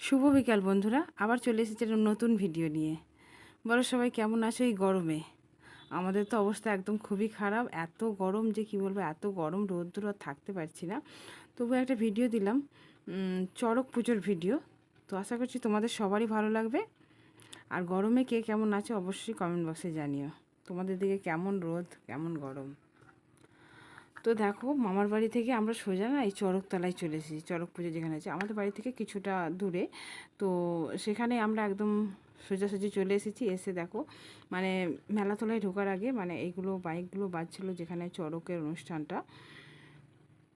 শুভ বিকাল বন্ধুরা, আবার চলে এসেছে একটা নতুন ভিডিও নিয়ে। বলো সবাই কেমন আছো এই গরমে? আমাদের তো অবস্থা একদম খুবই খারাপ, এত গরম যে কি বলব, এত গরম রোদ্দুর আর থাকতে পারছি না। তবু একটা ভিডিও দিলাম চড়ক পুজোর ভিডিও তো আশা করছি তোমাদের সবারই ভালো লাগবে। আর গরমে কে কেমন আছে অবশ্যই কমেন্ট বক্সে জানিও। তোমাদের দিকে কেমন রোদ, কেমন গরম। তো দেখো মামার বাড়ি থেকে আমরা সোজা না এই চড়কতলায় চলে এসেছি চড়ক পুজো যেখানে আছে। আমাদের বাড়ি থেকে কিছুটা দূরে। তো সেখানে আমরা একদম সোজাসুজি চলে এসেছি। এসে দেখো মানে মেলাতলায় ঢোকার আগে মানে এইগুলো বাইকগুলো বাজছিল যেখানে চড়কের অনুষ্ঠানটা।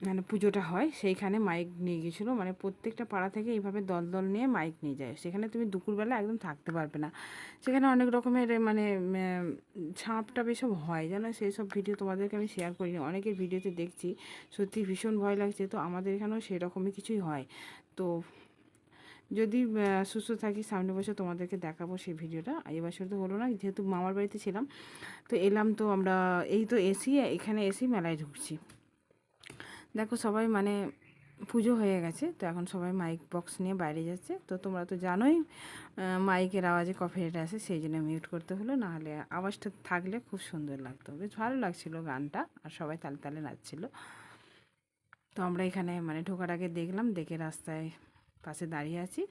মানে পুজোটা হয় সেইখানে মাইক নিয়ে গেছিল মানে প্রত্যেকটা পাড়া থেকে এইভাবে দল দল নিয়ে মাইক নিয়ে যায়। সেখানে তুমি দুপুরবেলা একদম থাকতে পারবে না। সেখানে অনেক রকমের মানে উম, ঝাঁপটা বেসব হয় জানো? সেই সব ভিডিও তোমাদেরকে আমি শেয়ার করিনি। অনেকের ভিডিওতে দেখছি। সত্যি ভীষণ ভয় লাগছে। তো আমাদের এখানেও সেরকমই কিছুই হয়। তো যদি সুস্থ থাকি সামনে বসে তোমাদেরকে দেখাবো সেই ভিডিওটা এই বছর তো হলো না যেহেতু মামার বাড়িতে ছিলাম তো এলাম তো আমরা এই তো এসি এখানে এসি মেলায় ঢুকছি। দেখো সবাই মানে পুজো হয়ে গেছে, তো এখন সবাই মাইক বক্স নিয়ে বাইরে যাচ্ছে। তো তোমরা তো জানোই মাইকের আওয়াজে কফি কফিটা আসে, সেই জন্য মিউট করতে হলো, নাহলে আওয়াজটা থাকলে খুব সুন্দর লাগতো। বেশ ভালো লাগছিল গানটা, আর সবাই তালে তালে নাচছিল। তো আমরা এখানে মানে ঢোকার আগে দেখলাম, দেখে রাস্তায় পাশে দাঁড়িয়ে আছি।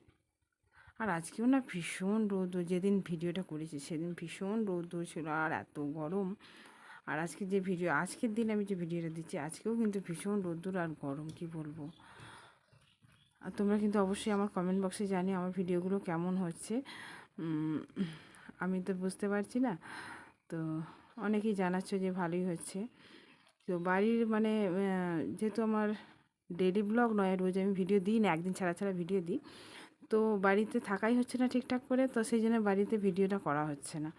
আর আজকেও না ভীষণ রোদ, যেদিন ভিডিওটা করেছি, সেদিন ভীষণ রোদ ছিল আর এত গরম। আর আজকে যে ভিডিও, আজকের দিন আমি যে ভিডিওটা দিচ্ছি, আজকেও কিন্তু ভীষণ রোদ্দুর আর গরম, কি বলব? আর তোমরা কিন্তু অবশ্যই আমার কমেন্ট বক্সে জানি আমার ভিডিওগুলো কেমন হচ্ছে। আমি তো বুঝতে পারছি না। তো অনেকেই জানাচ্ছ যে ভালোই হচ্ছে। তো বাড়ির মানে যেহেতু আমার ডেলি ব্লগ নয়, রোজ আমি ভিডিও দিই না, একদিন ছাড়া ছাড়া ভিডিও দিই। তো বাড়িতে থাকাই হচ্ছে না ঠিকঠাক করে, তো সেই জন্য বাড়িতে ভিডিওটা করা হচ্ছে না।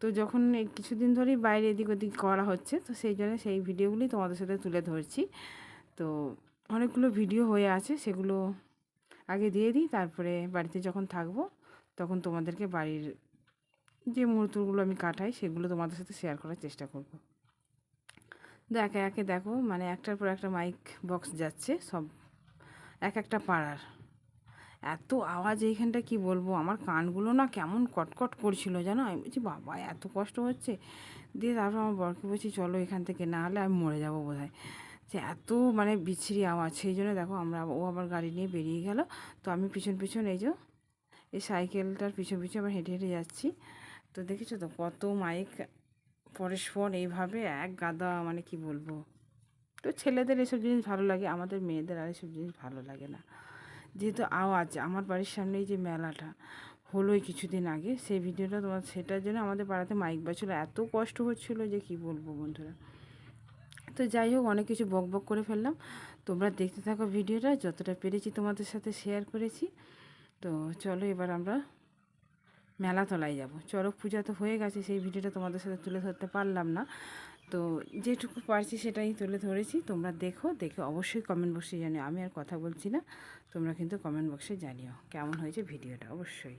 তো যখন কিছুদিন ধরেই বাইরে এদিক ওদিক করা হচ্ছে, তো সেই জন্য সেই ভিডিওগুলি তোমাদের সাথে তুলে ধরছি। তো অনেকগুলো ভিডিও হয়ে আছে, সেগুলো আগে দিয়ে দিই, তারপরে বাড়িতে যখন থাকব, তখন তোমাদেরকে বাড়ির যে মুহূর্তগুলো আমি কাটাই, সেগুলো তোমাদের সাথে শেয়ার করার চেষ্টা করব। তো একে একে দেখো মানে একটার পর একটা মাইক বক্স যাচ্ছে, সব এক একটা পাড়ার। এত আওয়াজ এইখানটা কি বলব? আমার কানগুলো না কেমন কটকট করছিল জানো? আমি বলছি, বাবা, এত কষ্ট হচ্ছে? দিয়ে তারপর আমার বরকে বলছি, চলো এখান থেকে, না হলে আমি মরে যাব বোধ হয় যে এত মানে বিচ্ছিরি আওয়াজ। সেই জন্য দেখো আমরা, ও আবার গাড়ি নিয়ে বেরিয়ে গেল। তো আমি পিছন পিছন এই যে, এই সাইকেলটার পিছন পিছন আবার হেঁটে হেঁটে যাচ্ছি। তো দেখেছ তো, কত মাইক পরস্পর এইভাবে এক গাদা মানে কি বলব? তো ছেলেদের এসব জিনিস ভালো লাগে, আমাদের মেয়েদের আর এসব জিনিস ভালো লাগে না। যেহেতু আওয়াজ, আমার বাড়ির সামনেই যে মেলাটা হলোই কিছুদিন আগে, সেই ভিডিওটা তোমার, সেটার জন্য আমাদের পাড়াতে মাইক বাজছিল। এত কষ্ট হচ্ছিল যে কি বলব বন্ধুরা। তো যাই হোক, অনেক কিছু বক বক করে ফেললাম। তোমরা দেখতে থাকো ভিডিওটা, যতটা পেরেছি তোমাদের সাথে শেয়ার করেছি। তো চলো এবার আমরা মেলাতলায় যাব। চড়ক পূজা তো হয়ে গেছে, সেই ভিডিওটা তোমাদের সাথে তুলে ধরতে পারলাম না। তো যেটুকু পারছি সেটাই তুলে ধরেছি। তোমরা দেখো, দেখে অবশ্যই কমেন্ট বক্সে জানিও। আমি আর কথা বলছি না, তোমরা কিন্তু কমেন্ট বক্সে জানিও। কেমন হয়েছে ভিডিওটা অবশ্যই।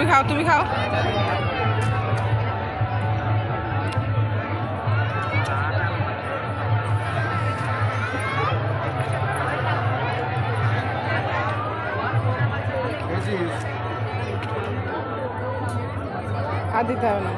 তুমি খাও তুমি খাও। আর দিতে হবে না।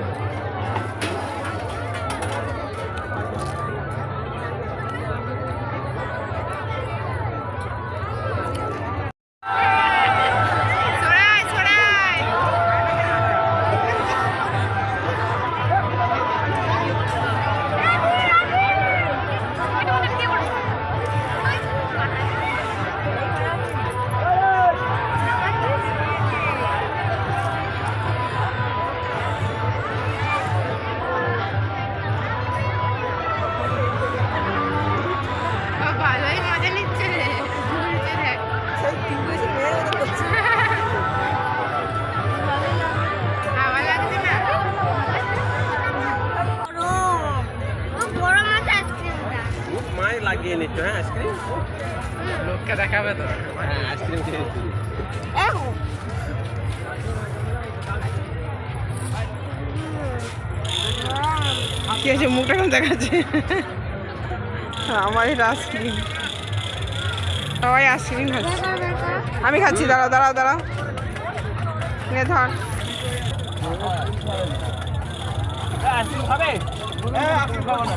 লাগিয়ে নিচ্ছ হ্যাঁ আইসক্রিম লোককে দেখাবে তো। হ্যাঁ আইসক্রিম খেয়ে কি আছে মুখটা কেমন দেখাচ্ছে? আমার এটা আইসক্রিম সবাই আইসক্রিম খাচ্ছে। আমি খাচ্ছি দাঁড়াও দাঁড়াও দাঁড়াও। নে ধর। আইসক্রিম খাবে হ্যাঁ আইসক্রিম খাব না।